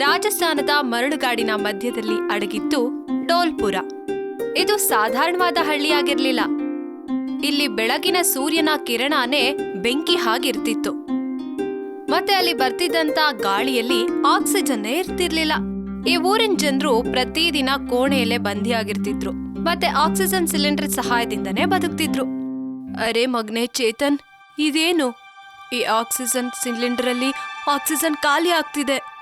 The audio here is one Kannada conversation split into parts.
ರಾಜಸ್ಥಾನದ ಮರಳುಗಾಡಿನ ಮಧ್ಯದಲ್ಲಿ ಅಡಗಿತ್ತು ಡೋಲ್ಪುರ. ಇದು ಸಾಧಾರಣವಾದ ಹಳ್ಳಿಯಾಗಿರ್ಲಿಲ್ಲ. ಇಲ್ಲಿ ಬೆಳಗಿನ ಸೂರ್ಯನ ಕಿರಣನೇ ಬೆಂಕಿ ಹಾಗಿರ್ತಿತ್ತು. ಮತ್ತೆ ಅಲ್ಲಿ ಬರ್ತಿದ್ದಂತ ಗಾಳಿಯಲ್ಲಿ ಆಕ್ಸಿಜನ್ನೇ ಇರ್ತಿರ್ಲಿಲ್ಲ. ಈ ಊರಿನ ಜನರು ಪ್ರತಿದಿನ ಕೋಣೆಯಲ್ಲೇ ಬಂಧಿಯಾಗಿರ್ತಿದ್ರು ಮತ್ತೆ ಆಕ್ಸಿಜನ್ ಸಿಲಿಂಡರ್ ಸಹಾಯದಿಂದನೇ ಬದುಕ್ತಿದ್ರು. ಅರೆ ಮಗ್ನೆ ಚೇತನ್, ಇದೇನು? ಈ ಆಕ್ಸಿಜನ್ ಸಿಲಿಂಡರ್ ಅಲ್ಲಿ ಆಕ್ಸಿಜನ್ ಖಾಲಿ ಆಗ್ತಿದೆ.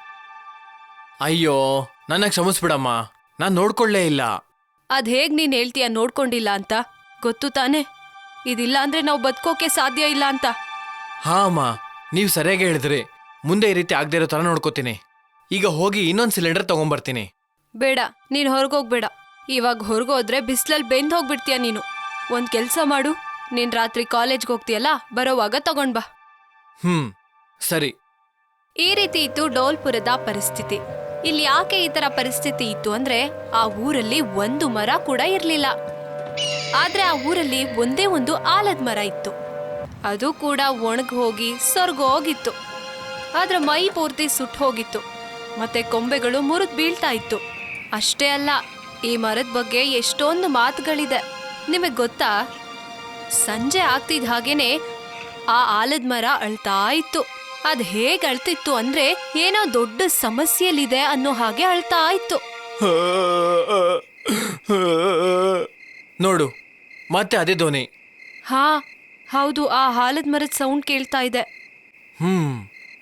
ಅಯ್ಯೋ ನನ್ನ ಕ್ಷಮಿಸ್ಬಿಡಮ್ಮ. ನಾನ್ ನೋಡ್ಕೊಳ್ಳೇ ಇಲ್ಲ. ಅದ್ ಹೇಗ್ ನೀನ್ ಹೇಳ್ತೀಯ ನೋಡ್ಕೊಂಡಿಲ್ಲ ಅಂತ? ಗೊತ್ತು ತಾನೆ? ಇದಿಲ್ಲ ಅಂದ್ರೆ ನಾವು ಬದುಕೋಕೆ ಸಾಧ್ಯ ಇಲ್ಲ ಅಂತ. ಹಾ ಅಮ್ಮ. ನೀವು ಸರಿಯಾಗಿ ಹೇಳಿದ್ರಿ. ಮುಂದೆ ಈ ರೀತಿ ಆಗದೆ ಇರೋ ತರ ನೋಡ್ಕೋತೀನಿ. ಈಗ ಹೋಗಿ ಇನ್ನೊಂದು ಸಿಲಿಂಡರ್ ತಗೊಂಬರ್ತೀನಿ. ಬೇಡ ನೀನ್ ಹೊರಗೋಗ್ಬೇಡ. ಇವಾಗ ಹೊರಗೋದ್ರೆ ಬಿಸ್ಲಲ್ಲಿ ಬೆಂದ್ ಹೋಗ್ಬಿಡ್ತೀಯ ನೀನು. ಒಂದ್ ಕೆಲ್ಸ ಮಾಡು. ನೀನ್ ರಾತ್ರಿ ಕಾಲೇಜ್ಗೆ ಹೋಗ್ತೀಯಲ್ಲ ಬರೋವಾಗ ತಗೊಂಡ್ ಬಾ. ಹ್ಮ್ ಸರಿ. ಈ ರೀತಿ ಇತ್ತು ಡೋಲ್ಪುರದ ಪರಿಸ್ಥಿತಿ. ಇಲ್ಲಿ ಯಾಕೆ ಈ ತರ ಪರಿಸ್ಥಿತಿ ಇತ್ತು ಅಂದ್ರೆ ಆ ಊರಲ್ಲಿ ಒಂದು ಮರ ಕೂಡ ಇರಲಿಲ್ಲ. ಆದ್ರೆ ಆ ಊರಲ್ಲಿ ಒಂದೇ ಒಂದು ಆಲದ ಮರ ಇತ್ತು. ಅದು ಕೂಡ ಒಣಗಿ ಹೋಗಿ ಹೋಗಿತ್ತು. ಅದ್ರ ಮೈ ಪೂರ್ತಿ ಸುಟ್ಟು ಹೋಗಿತ್ತು. ಮತ್ತೆ ಕೊಂಬೆಗಳು ಮುರಿದು ಬೀಳ್ತಾ ಇತ್ತು. ಅಷ್ಟೇ ಅಲ್ಲ, ಈ ಮರದ ಬಗ್ಗೆ ಎಷ್ಟೊಂದು ಮಾತುಗಳಿದೆ. ನಿಮಗೆ ಗೊತ್ತಾ? ಸಂಜೆ ಆಗ್ತಿದ್ ಹಾಗೇನೆ ಆ ಆಲದ ಮರ ಅಳ್ತಾ ಇತ್ತು. ಅದ್ ಹೇಗ್ ಅಳ್ತಿತ್ತು ಅಂದ್ರೆ ಏನೋ ದೊಡ್ಡ ಸಮಸ್ಯೆಲಿದೆ ಅನ್ನೋ ಹಾಗೆ ಅಳ್ತಾ ಇತ್ತು. ನೋಡು ಮತ್ತೆ ಅದೇ ಧ್ವನಿ. ಹಾ ಹೌದು ಆ ಆಲದ ಮರದ ಸೌಂಡ್ ಕೇಳ್ತಾ ಇದೆ. ಹ್ಮ್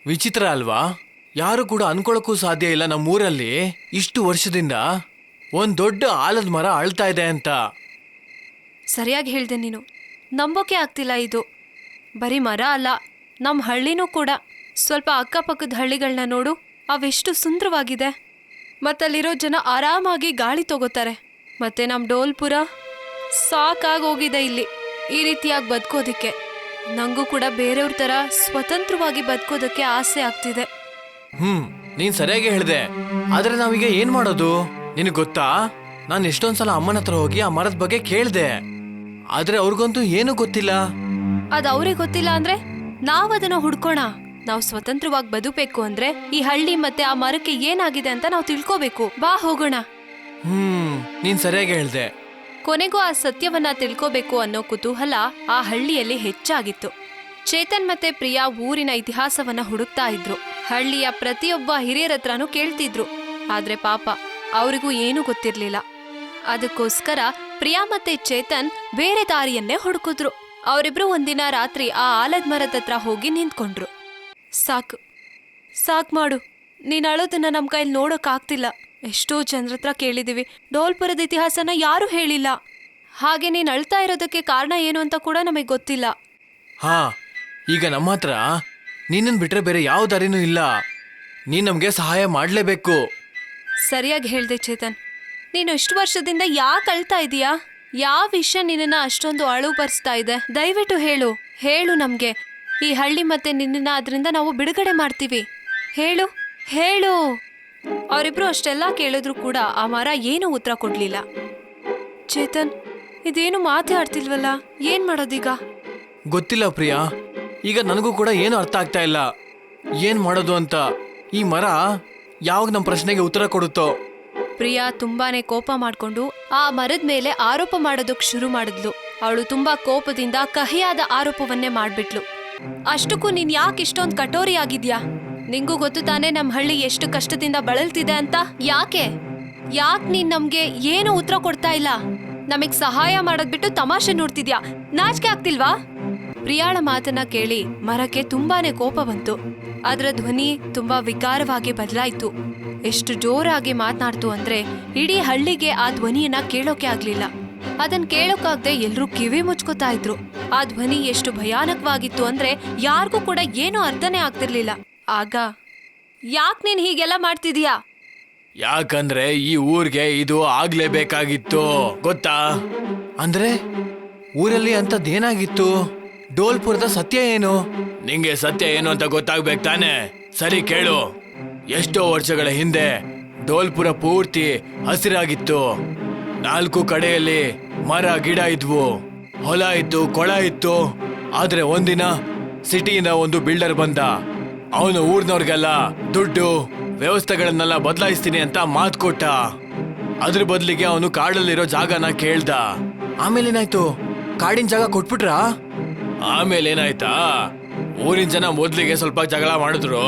ವಿಚಿತ್ರ ಅಲ್ವಾ? ಯಾರು ಕೂಡ ಅನ್ಕೊಳಕ್ಕೂ ಸಾಧ್ಯ ಇಲ್ಲ ನಮ್ಮೂರಲ್ಲಿ. ಇಷ್ಟು ವರ್ಷದಿಂದ ಒಂದ್ ದೊಡ್ಡ ಆಲದ ಮರ ಅಳ್ತಾ ಇದೆ ಅಂತ. ಸರಿಯಾಗಿ ಹೇಳ್ದೆ ನೀನು. ನಂಬೋಕೆ ಆಗ್ತಿಲ್ಲ ಇದು. ಬರೀ ಮರ ಅಲ್ಲ ನಮ್ಮ ಹಳ್ಳಿನೂ ಕೂಡ. ಸ್ವಲ್ಪ ಅಕ್ಕಪಕ್ಕದ ಹಳ್ಳಿಗಳನ್ನ ನೋಡು ಅವೆಷ್ಟು ಸುಂದರವಾಗಿದೆ. ಮತ್ತಲ್ಲಿರೋ ಜನ ಆರಾಮಾಗಿ ಗಾಳಿ ತಗೋತಾರೆ. ಮತ್ತೆ ನಮ್ಮ ಡೋಲ್ಪುರ ಸಾಕಾಗೋಗಿದೆ ಇಲ್ಲಿ ಈ ರೀತಿಯಾಗಿ ಬದುಕೋದಕ್ಕೆ. ನಂಗೂ ಕೂಡ ಬೇರೆಯವ್ರ ಥರ ಸ್ವತಂತ್ರವಾಗಿ ಬದುಕೋದಕ್ಕೆ ಆಸೆ ಆಗ್ತಿದೆ. ಹ್ಮ್ ನೀನ್ ಸರಿಯಾಗಿ ಹೇಳಿದೆ. ಆದ್ರೆ ನಾವೀಗ ಏನ್ ಮಾಡೋದು? ನಿನಗೆ ಗೊತ್ತಾ? ನಾನು ಎಷ್ಟೊಂದ್ಸಲ ಅಮ್ಮನ ಹತ್ರ ಹೋಗಿ ಆ ಮರದ ಬಗ್ಗೆ ಕೇಳ್ದೆ. ಆದ್ರೆ ಅವ್ರಿಗಂತೂ ಏನೂ ಗೊತ್ತಿಲ್ಲ. ಅದು ಅವ್ರಿಗೆ ಗೊತ್ತಿಲ್ಲ ಅಂದ್ರೆ ನಾವದನ್ನ ಹುಡ್ಕೋಣ. ನಾವು ಸ್ವತಂತ್ರವಾಗಿ ಬದುಕಬೇಕು ಅಂದ್ರೆ ಈ ಹಳ್ಳಿ ಮತ್ತೆ ಆ ಮರಕ್ಕೆ ಏನಾಗಿದೆ ಅಂತ ನಾವು ತಿಳ್ಕೋಬೇಕು. ಬಾ ಹೋಗೋಣ. ಹ್ಮ್ ನೀನ್ ಸರಿಯಾಗಿ ಹೇಳ್ದೆ. ಕೊನೆಗೂ ಆ ಸತ್ಯವನ್ನ ತಿಳ್ಕೋಬೇಕು ಅನ್ನೋ ಕುತೂಹಲ ಆ ಹಳ್ಳಿಯಲ್ಲಿ ಹೆಚ್ಚಾಗಿತ್ತು. ಚೇತನ್ ಮತ್ತೆ ಪ್ರಿಯಾ ಊರಿನ ಇತಿಹಾಸವನ್ನ ಹುಡುಕ್ತಾ ಇದ್ರು. ಹಳ್ಳಿಯ ಪ್ರತಿಯೊಬ್ಬ ಹಿರಿಯರ ಹತ್ರನೂ ಕೇಳ್ತಿದ್ರು. ಆದ್ರೆ ಪಾಪ ಅವರಿಗೂ ಏನೂ ಗೊತ್ತಿರ್ಲಿಲ್ಲ. ಅದಕ್ಕೋಸ್ಕರ ಪ್ರಿಯಾ ಮತ್ತೆ ಚೇತನ್ ಬೇರೆ ದಾರಿಯನ್ನೇ ಹುಡುಕಿದ್ರು. ಅವರಿಬ್ರು ಒಂದಿನ ರಾತ್ರಿ ಆ ಆಲದ ಮರದ ಹತ್ರ ಹೋಗಿ ನಿಂತ್ಕೊಂಡ್ರು. ಸಾಕು. ಸಾಕು ಮಾಡು. ನೀನು ಅಳೋದನ್ನ ನಮ್ಮ ಕೈಲಿ ನೋಡೋಕ್ಕಾಗ್ತಿಲ್ಲ ಆಗ್ತಿಲ್ಲ ಎಷ್ಟೋ ಜನರ ಹತ್ರ ಕೇಳಿದ್ದೀವಿ ಡೋಲ್ಪುರದ ಇತಿಹಾಸನ ಯಾರೂ ಹೇಳಿಲ್ಲ. ಹಾಗೆ ನೀನು ಅಳ್ತಾ ಇರೋದಕ್ಕೆ ಕಾರಣ ಏನು ಅಂತ ಕೂಡ ನಮಗೆ ಗೊತ್ತಿಲ್ಲ. ಹಾ ಈಗ ನಮ್ಮ ಹತ್ರ ನಿನ್ನನ್ನು ಬಿಟ್ರೆ ಬೇರೆ ಯಾವ ದಾರಿನೂ ಇಲ್ಲ. ನೀನು ನಮಗೆ ಸಹಾಯ ಮಾಡಲೇಬೇಕು. ಸರಿಯಾಗಿ ಹೇಳ್ದೆ ಚೇತನ್. ನೀನು ಇಷ್ಟು ವರ್ಷದಿಂದ ಯಾಕೆ ಅಳ್ತಾ ಇದೀಯಾ? ಯಾವ ವಿಷಯ ನಿನ್ನನ್ನು ಅಷ್ಟೊಂದು ಅಳು ಬರ್ಸ್ತಾ ಇದೆ? ದಯವಿಟ್ಟು ಹೇಳು. ಹೇಳು ನಮ್ಗೆ. ಈ ಹಳ್ಳಿ ಮತ್ತೆ ನಿನ್ನ ಅದರಿಂದ ನಾವು ಬಿಡುಗಡೆ ಮಾಡ್ತೀವಿ. ಹೇಳು ಹೇಳು. ಅವರಿಬ್ರು ಅಷ್ಟೆಲ್ಲ ಕೇಳಿದ್ರು ಕೂಡ ಆ ಮರ ಏನು ಉತ್ತರ ಕೊಡ್ಲಿಲ್ಲ. ಚೇತನ್ ಇದೇನು ಮಾತೇ ಆಡ್ತಿಲ್ವಲ್ಲ? ಏನ್ ಮಾಡೋದೀಗ? ಗೊತ್ತಿಲ್ಲ ಪ್ರಿಯಾ. ಈಗ ನನಗೂ ಕೂಡ ಏನು ಅರ್ಥ ಆಗ್ತಾ ಇಲ್ಲ. ಏನ್ ಮಾಡೋದು ಅಂತ. ಈ ಮರ ಯಾವಾಗ ನಮ್ಮ ಪ್ರಶ್ನೆಗೆ ಉತ್ತರ ಕೊಡುತ್ತೋ? ಪ್ರಿಯಾ ತುಂಬಾನೇ ಕೋಪ ಮಾಡ್ಕೊಂಡು ಆ ಮರದ ಮೇಲೆ ಆರೋಪ ಮಾಡೋದಕ್ಕೆ ಶುರು ಮಾಡಿದ್ಲು. ಅವಳು ತುಂಬಾ ಕೋಪದಿಂದ ಕಹಿಯಾದ ಆರೋಪವನ್ನೇ ಮಾಡ್ಬಿಟ್ಲು. ಅಷ್ಟಕ್ಕೂ ನೀನ್ ಯಾಕೆ ಇಷ್ಟೊಂದ್ ಕಟೋರಿ ಆಗಿದ್ಯಾ? ನಿಂಗೂ ಗೊತ್ತು ತಾನೇ ನಮ್ ಹಳ್ಳಿ ಎಷ್ಟು ಕಷ್ಟದಿಂದ ಬಳಲ್ತಿದೆ ಅಂತ? ಯಾಕೆ? ಯಾಕ್ ನೀನ್ ನಮ್ಗೆ ಏನು ಉತ್ತರ ಕೊಡ್ತಾ ಇಲ್ಲ? ನಮಗ್ ಸಹಾಯ ಮಾಡೋದ್ ಬಿಟ್ಟು ತಮಾಷೆ ನೋಡ್ತಿದ್ಯಾ? ನಾಚಿಕೆ ಆಗ್ತಿಲ್ವಾ? ಪ್ರಿಯಾಳ ಮಾತನ್ನ ಕೇಳಿ ಮರಕ್ಕೆ ತುಂಬಾನೇ ಕೋಪ ಬಂತು. ಅದರ ಧ್ವನಿ ತುಂಬಾ ವಿಕಾರವಾಗಿ ಬದಲಾಯ್ತು. ಎಷ್ಟು ಜೋರಾಗಿ ಮಾತನಾಡ್ತು ಅಂದ್ರೆ ಇಡೀ ಹಳ್ಳಿಗೆ ಆ ಧ್ವನಿಯನ್ನ ಕೇಳೋಕೆ ಆಗ್ಲಿಲ್ಲ. ಅದನ್ ಕೇಳೋಕಾಗ್ದೆ ಎಲ್ರೂ ಕಿವಿ ಮುಚ್ಕೋತಾ ಇದ್ರು. ಆ ಧ್ವನಿ ಎಷ್ಟು ಭಯಾನಕವಾಗಿತ್ತು ಅಂದ್ರೆ ಯಾರಿಗೂ ಕೂಡ ಏನೂ ಅರ್ಥನೇ ಆಗ್ತಿರ್ಲಿಲ್ಲ. ಆಗ ಯಾಕ್ ನೀನ್ ಹೀಗೆಲ್ಲ ಮಾಡ್ತಿದೀಯಾ? ಯಾಕಂದ್ರೆ ಈ ಊರಿಗೆ ಇದು ಆಗ್ಲೇಬೇಕಾಗಿತ್ತು ಗೊತ್ತಾ? ಅಂದ್ರೆ ಊರಲ್ಲಿ ಅಂತದ್ದೇನಾಗಿತ್ತು ಡೋಲ್ಪುರದ ಸತ್ಯ ಏನು? ನಿಂಗೆ ಸತ್ಯ ಏನು ಅಂತ ಗೊತ್ತಾಗ್ಬೇಕು ತಾನೆ? ಸರಿ ಕೇಳು. ಎಷ್ಟೋ ವರ್ಷಗಳ ಹಿಂದೆ ಡೋಲ್ಪುರ ಪೂರ್ತಿ ಹಸಿರಾಗಿತ್ತು. ನಾಲ್ಕು ಕಡೆಯಲ್ಲಿ ಮರ, ಗಿಡ ಇದ್ವು. ಹೊಲ ಇತ್ತು, ಕೊಳ ಇತ್ತು. ಆದ್ರೆ ಒಂದಿನ ಸಿಟಿಯಿಂದ ಒಂದು ಬಿಲ್ಡರ್ ಬಂದ. ಅವನು ಊರ್ನವ್ರಿಗೆಲ್ಲ, ದುಡ್ಡು, ವ್ಯವಸ್ಥೆಗಳನ್ನೆಲ್ಲ ಬದಲಾಯಿಸ್ತೀನಿ ಅಂತ ಮಾತು ಕೊಟ್ಟ. ಅದ್ರ ಬದಲಿಗೆ ಅವನು ಕಾಡಲ್ಲಿರೋ ಜಾಗನ ಕೇಳ್ದ. ಆಮೇಲೆ ಏನಾಯ್ತು ಕಾಡಿನ ಜಾಗ ಕೊಟ್ಬಿಟ್ರಾ? ಆಮೇಲೆ ಏನಾಯ್ತಾ ಊರಿನ ಜನ ಮೊದ್ಲಿಗೆ ಸ್ವಲ್ಪ ಜಗಳ ಮಾಡಿದ್ರು.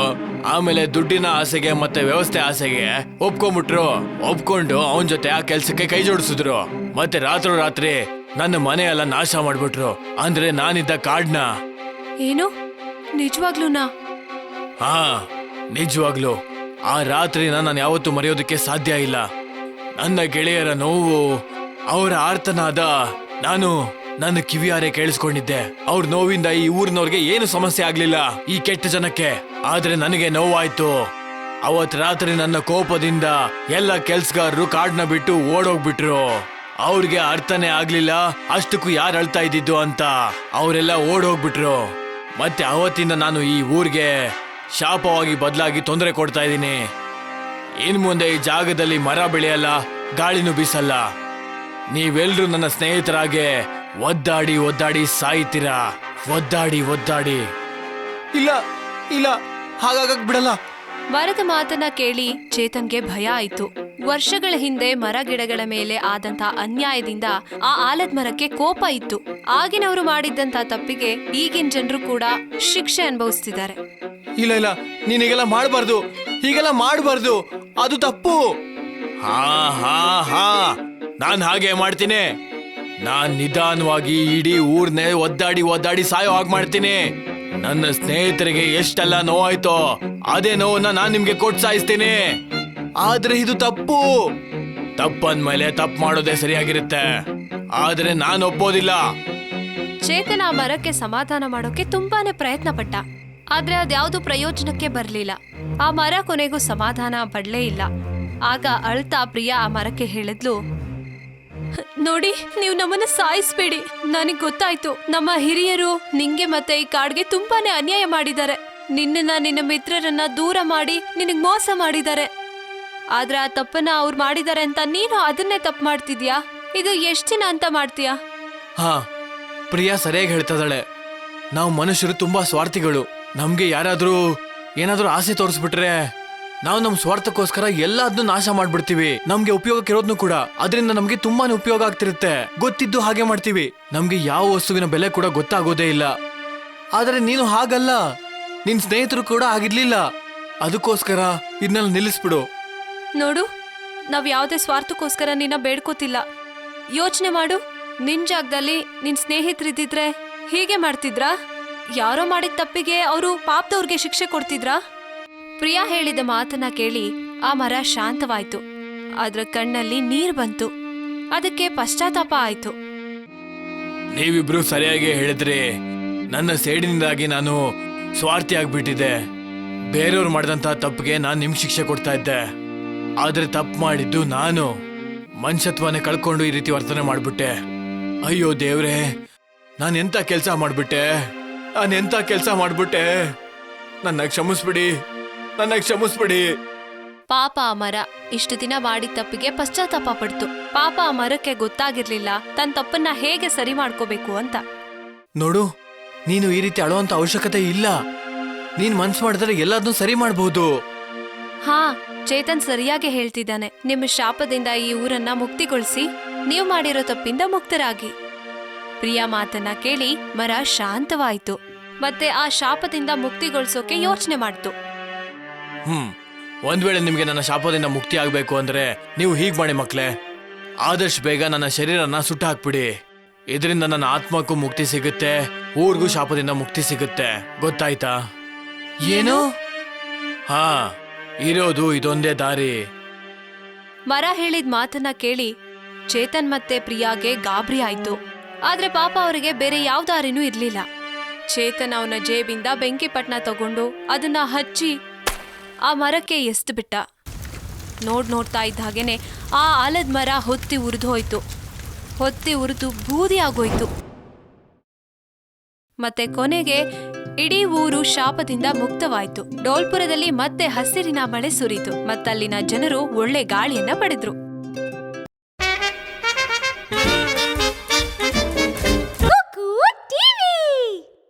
ಆಮೇಲೆ ದುಡ್ಡಿನ ಆಸೆಗೆ ಮತ್ತೆ ವ್ಯವಸ್ಥೆ ಆಸೆಗೆ ಒಪ್ಕೊಂಡ್ಬಿಟ್ರು ಒಪ್ಕೊಂಡು ಅವನ ಜೊತೆ ಆ ಕೆಲ್ಸಕ್ಕೆ ಕೈ ಜೋಡಿಸಿದ್ರು. ಮತ್ತೆ ರಾತ್ರೋ ರಾತ್ರಿ ನನ್ನ ಮನೆ ಎಲ್ಲ ನಾಶ ಮಾಡ್ಬಿಟ್ರು. ಅಂದ್ರೆ ನಾನಿದ್ದ ಕಾಡ್ನ. ಏನು? ನಿಜವಾಗ್ಲೂನಾ? ಹಾ ನಿಜವಾಗ್ಲು. ಆ ರಾತ್ರಿನ ನಾನು ಯಾವತ್ತೂ ಮರೆಯೋದಕ್ಕೆ ಸಾಧ್ಯ ಇಲ್ಲ. ನನ್ನ ಗೆಳೆಯರ ನೋವು ಅವರ ಆರ್ತನಾದ ನಾನು ನನ್ನ ಕಿವಿಯಾರೆ ಕೇಳಿಸ್ಕೊಂಡಿದ್ದೆ. ಅವ್ರ ನೋವಿಂದ ಈ ಊರಿನವ್ರಿಗೆ ಏನು ಸಮಸ್ಯೆ ಆಗ್ಲಿಲ್ಲ ಈ ಕೆಟ್ಟ ಜನಕ್ಕೆ. ಆದ್ರೆ ನನಗೆ ನೋವಾಯ್ತು. ಅವತ್ ರಾತ್ರಿ ನನ್ನ ಕೋಪದಿಂದ ಎಲ್ಲ ಕೆಲ್ಸಗಾರರು ಕಾಡ್ನ ಬಿಟ್ಟು ಓಡೋಗ್ಬಿಟ್ರು. ಅವ್ರಿಗೆ ಅರ್ಥನೇ ಆಗ್ಲಿಲ್ಲ ಅಷ್ಟಕ್ಕೂ ಯಾರು ಅಳ್ತಾ ಇದ್ದಿದ್ದು ಅಂತ. ಅವರೆಲ್ಲ ಓಡೋಗ್ಬಿಟ್ರು. ಮತ್ತೆ ಅವತ್ತಿಂದ ನಾನು ಈ ಊರಿಗೆ ಶಾಪವಾಗಿ ಬದಲಾಗಿ ತೊಂದರೆ ಕೊಡ್ತಾ ಇದ್ದೀನಿ. ಇನ್ ಮುಂದೆ ಈ ಜಾಗದಲ್ಲಿ ಮರ ಬೆಳೆಯಲ್ಲ, ಗಾಳಿನೂ ಬೀಸಲ್ಲ. ನೀವೆಲ್ಲರೂ ನನ್ನ ಸ್ನೇಹಿತರಾಗೆ ಒದ್ದಾಡಿ ಒದ್ದಾಡಿ ಸಾಯ್ತೀರಾ? ಒದ್ದಾಡಿ ಒದ್ದಾಡಿ. ಇಲ್ಲ ಇಲ್ಲ ಹಾಗಾಗಕ್ ಬಿಡಲ್ಲ. ವರದ ಮಾತನ್ನ ಕೇಳಿ ಚೇತನ್ಗೆ ಭಯ ಆಯ್ತು. ವರ್ಷಗಳ ಹಿಂದೆ ಮರ ಗಿಡಗಳ ಮೇಲೆ ಆದಂತ ಅನ್ಯಾಯದಿಂದ ಆ ಆಲದ ಮರಕ್ಕೆ ಕೋಪ ಇತ್ತು. ಆಗಿನವರು ಮಾಡಿದ್ದಂತ ತಪ್ಪಿಗೆ ಈಗಿನ ಜನರು ಕೂಡ ಶಿಕ್ಷೆ ಅನುಭವಿಸ್ತಿದ್ದಾರೆ. ಇಲ್ಲ ಇಲ್ಲ ನೀನ್ ಹೀಗೆಲ್ಲ ಮಾಡಬಾರ್ದು. ಹೀಗೆಲ್ಲ ಮಾಡಬಾರ್ದು. ಅದು ತಪ್ಪು. ಹಾ ಹಾ ಹಾ. ನಾನ್ ಹಾಗೆ ಮಾಡ್ತೀನಿ. ನಾನ್ ನಿಧಾನವಾಗಿ ಇಡೀ ಊರ್ನೇ ಒದ್ದಾಡಿ ಒದ್ದಾಡಿ ಸಾಯೋ ಹಾಗೆ ಮಾಡ್ತೀನಿ. ನನ್ನ ಸ್ನೇಹಿತರಿಗೆ ಎಷ್ಟೆಲ್ಲ ನೋವಾಯ್ತೋ ಅದೇ ನೋವನ್ನ ನಾನ್ ನಿಮ್ಗೆ ಕೊಟ್ಟು ಸಾಯಿಸ್ತೀನಿ. ಆದ್ರೆ ಇದು ತಪ್ಪು. ತಪ್ಪಂದ್ಮೇಲೆ ತಪ್ಪು ಮಾಡೋದೇ ಸರಿಯಾಗಿರುತ್ತೆ. ಆದ್ರೆ ನಾನು ಒಪ್ಪೋದಿಲ್ಲ. ಚೇತನ ಮರಕ್ಕೆ ಸಮಾಧಾನ ಮಾಡೋಕೆ ತುಂಬಾನೇ ಪ್ರಯತ್ನ ಪಟ್ಟ ಆದ್ರೆ ಅದ್ಯಾವುದು ಪ್ರಯೋಜನಕ್ಕೆ ಬರಲಿಲ್ಲ. ಆ ಮರ ಕೊನೆಗೂ ಸಮಾಧಾನ ಪಡಲೇ ಇಲ್ಲ. ಆಗ ಅಳ್ತಾ ಪ್ರಿಯಾ ಆ ಮರಕ್ಕೆ ಹೇಳಿದ್ಲು ನೋಡಿ, ನೀವು ನಮ್ಮನ್ನ ಸಾಯಿಸ್ಬೇಡಿ. ನನಗ್ ಗೊತ್ತಾಯ್ತು. ನಮ್ಮ ಹಿರಿಯರು ನಿಂಗೆ ಮತ್ತೆ ಈ ಕಾಡ್ಗೆ ತುಂಬಾನೇ ಅನ್ಯಾಯ ಮಾಡಿದ್ದಾರೆ. ನಿನ್ನನ್ನ ನಿನ್ನ ಮಿತ್ರರನ್ನ ದೂರ ಮಾಡಿ ನಿನಗ್ ಮೋಸ ಮಾಡಿದ್ದಾರೆ. ಆದ್ರೆ ಆ ತಪ್ಪನ್ನ ಅವ್ರು ಮಾಡಿದ್ದಾರೆ ಅಂತ ನೀನು ಅದನ್ನೇ ತಪ್ಪು ಮಾಡ್ತಿದ್ಯಾ? ಇದು ಎಷ್ಟ್ ದಿನ ಅಂತ ಮಾಡ್ತೀಯಾ? ಹಾ, ಪ್ರಿಯಾ ಸರಿಯಾಗಿ ಹೇಳ್ತದಾಳೆ ನಾವು ಮನುಷ್ಯರು ತುಂಬಾ ಸ್ವಾರ್ಥಿಗಳು. ನಮ್ಗೆ ಯಾರಾದ್ರೂ ಏನಾದ್ರೂ ಆಸೆ ತೋರಿಸ್ಬಿಟ್ರೆ ನಾವು ನಮ್ ಸ್ವಾರ್ಥಕ್ಕೋಸ್ಕರ ಎಲ್ಲಾದ್ನೂ ನಾಶ ಮಾಡ್ಬಿಡ್ತೀವಿ. ನಮ್ಗೆ ಉಪಯೋಗಕ್ಕಿರೋದ್ನು ಕೂಡ ಅದರಿಂದ ನಮ್ಗೆ ತುಂಬಾನೇ ಉಪಯೋಗ ಆಗ್ತಿರುತ್ತೆ. ಗೊತ್ತಿದ್ದು ಹಾಗೆ ಮಾಡ್ತೀವಿ. ನಮ್ಗೆ ಯಾವ ವಸ್ತುವಿನ ಬೆಲೆ ಕೂಡ ಗೊತ್ತಾಗೋದೇ ಇಲ್ಲ. ಆದ್ರೆ ನೀನು ಹಾಗಲ್ಲ. ನಿನ್ ಸ್ನೇಹಿತರು ಕೂಡ ಆಗಿರ್ಲಿಲ್ಲ ಅದಕ್ಕೋಸ್ಕರ ಇದನ್ನೆಲ್ಲ ನಿಲ್ಲಿಸ್ಬಿಡು. ನೋಡು, ನಾವ್ ಯಾವುದೇ ಸ್ವಾರ್ಥಕ್ಕೋಸ್ಕರ ನಿನ್ನ ಬೇಡ್ಕೋತಿಲ್ಲ. ಯೋಚನೆ ಮಾಡು, ನಿನ್ ಜಾಗದಲ್ಲಿ ನಿನ್ ಸ್ನೇಹಿತರಿದ್ದಿದ್ರೆ ಹೀಗೆ ಮಾಡ್ತಿದ್ರಾ? ಯಾರೋ ಮಾಡಿದ ತಪ್ಪಿಗೆ ಅವರು ಪಾಪದವ್ರಿಗೆ ಶಿಕ್ಷೆ ಕೊಡ್ತಿದ್ರಾ? ಪ್ರಿಯಾ ಹೇಳಿದ ಮಾತನ್ನ ಕೇಳಿ ಆ ಮರ ಶಾಂತವಾಯ್ತು. ಅದ್ರ ಕಣ್ಣಲ್ಲಿ ನೀರ್ ಬಂತು. ಅದಕ್ಕೆ ಪಶ್ಚಾತ್ತಾಪ ಆಯ್ತು. ನೀವಿಬ್ರು ಸರಿಯಾಗಿ ಹೇಳಿದ್ರಿ ನನ್ನ ಸೇಡಿನಿಂದಾಗಿ ನಾನು ಸ್ವಾರ್ಥಿ ಆಗ್ಬಿಟ್ಟಿದ್ದೆ. ಬೇರೆಯವ್ರು ಮಾಡಿದಂತ ತಪ್ಪಿಗೆ ನಾನು ನಿಮ್ ಶಿಕ್ಷೆ ಕೊಡ್ತಾ ಇದ್ದೆ. ಆದ್ರೆ ತಪ್ಪು ಮಾಡಿದ್ದು ನಾನು. ಮನುಷ್ಯತ್ವನೇ ಕಳ್ಕೊಂಡು ಈ ರೀತಿ ವರ್ತನೆ ಮಾಡ್ಬಿಟ್ಟೆ. ಅಯ್ಯೋ ದೇವ್ರೆ, ನಾನು ಎಂತ ಕೆಲಸ ಮಾಡ್ಬಿಟ್ಟೆ? ನಾನು ಎಂತ ಕೆಲಸ ಮಾಡ್ಬಿಟ್ಟೆ? ನನ್ನ ಕ್ಷಮಿಸ್ಬಿಡಿ. ನನ್ನ ಕ್ಷಮಿಸ್ಬಿಡಿ. ಪಾಪ ಅಮರ ಮರ ಇಷ್ಟು ದಿನ ಮಾಡಿದ ತಪ್ಪಿಗೆ ಪಶ್ಚಾತ್ತಾಪ ಪಡ್ತು. ಪಾಪ ಆ ಮರಕ್ಕೆ ಗೊತ್ತಾಗಿರ್ಲಿಲ್ಲ ತನ್ನ ತಪ್ಪನ್ನ ಹೇಗೆ ಸರಿ ಮಾಡ್ಕೋಬೇಕು ಅಂತ. ನೋಡು ನೀನು ಈ ರೀತಿ ಅಳುವಂತ ಅವಶ್ಯಕತೆ ಇಲ್ಲ. ನೀನ್ ಮನ್ಸು ಮಾಡಿದ್ರೆ ಎಲ್ಲದನ್ನೂ ಸರಿ ಮಾಡಬಹುದು ಹಾ ಚೇತನ್ ಸರಿಯಾಗಿ ಹೇಳ್ತಿದ್ದಾನೆ. ನಿಮ್ಮ ಶಾಪದಿಂದ ಈ ಊರನ್ನ ಮುಕ್ತಿಗೊಳಿಸಿ ನೀವು ಮಾಡಿರೋ ತಪ್ಪಿಂದ ಮುಕ್ತರಾಗಿ. ಪ್ರಿಯಾ ಮಾತನ್ನ ಕೇಳಿ ಮರ ಶಾಂತವಾಯ್ತು. ಮತ್ತೆ ಆ ಶಾಪದಿಂದ ಮುಕ್ತಿಗೊಳಿಸೋಕೆ ಯೋಚನೆ ಮಾಡ್ತು. ಹ್ಮ್. ಒಂದ್ ವೇಳೆ ನಿಮಗೆ ನನ್ನ ಶಾಪದಿಂದ ಮುಕ್ತಿ ಆಗ್ಬೇಕು ಅಂದ್ರೆ ನೀವು ಹೀಗ್ ಮಾಡಿ ಮಕ್ಳೇ. ಆದಷ್ಟು ಬೇಗ ನನ್ನ ಶರೀರನ ಸುಟ್ಟು ಹಾಕ್ಬಿಡಿ ಇದರಿಂದ ನನ್ನ ಆತ್ಮಕ್ಕೂ ಮುಕ್ತಿ ಸಿಗುತ್ತೆ ಊರ್ಗೂ ಶಾಪದಿಂದ ಮುಕ್ತಿ ಸಿಗುತ್ತೆ. ಗೊತ್ತಾಯ್ತಾ? ಏನು? ಹಾ ಇರೋದು ಇದೊಂದೇ ದಾರಿ. ಮರ ಹೇಳಿದ ಮಾತನ್ನ ಕೇಳಿ ಚೇತನ್ ಮತ್ತೆ ಪ್ರಿಯಾಗೆ ಗಾಬರಿ ಆಯ್ತು. ಆದ್ರೆ ಪಾಪ ಅವರಿಗೆ ಬೇರೆ ಯಾವ ದಾರಿನೂ ಇರ್ಲಿಲ್ಲ. ಚೇತನ್ ಅವನ ಜೇಬಿಂದ ಬೆಂಕಿ ಪಟ್ನ ತಗೊಂಡು ಅದನ್ನ ಹಚ್ಚಿ ಆ ಮರಕ್ಕೆ ಎಸ್ತು ಬಿಟ್ಟ? ನೋಡ್ ನೋಡ್ತಾ ಇದ್ದ ಹಾಗೇನೆ ಆ ಆಲದ ಮರ ಹೊತ್ತಿ ಉರಿದು ಹೋಯ್ತು. ಹೊತ್ತಿ ಉರಿದು ಬೂದಿ ಆಗೋಯ್ತು. ಮತ್ತೆ ಕೊನೆಗೆ ಇಡೀ ಊರು ಶಾಪದಿಂದ ಮುಕ್ತವಾಯ್ತು. ಡೋಲ್ಪುರದಲ್ಲಿ ಮತ್ತೆ ಹಸಿರಿನ ಮಳೆ ಸುರಿತು ಮತ್ತಲ್ಲಿನ ಜನರು ಒಳ್ಳೆ ಗಾಳಿಯನ್ನ ಪಡೆದ್ರು.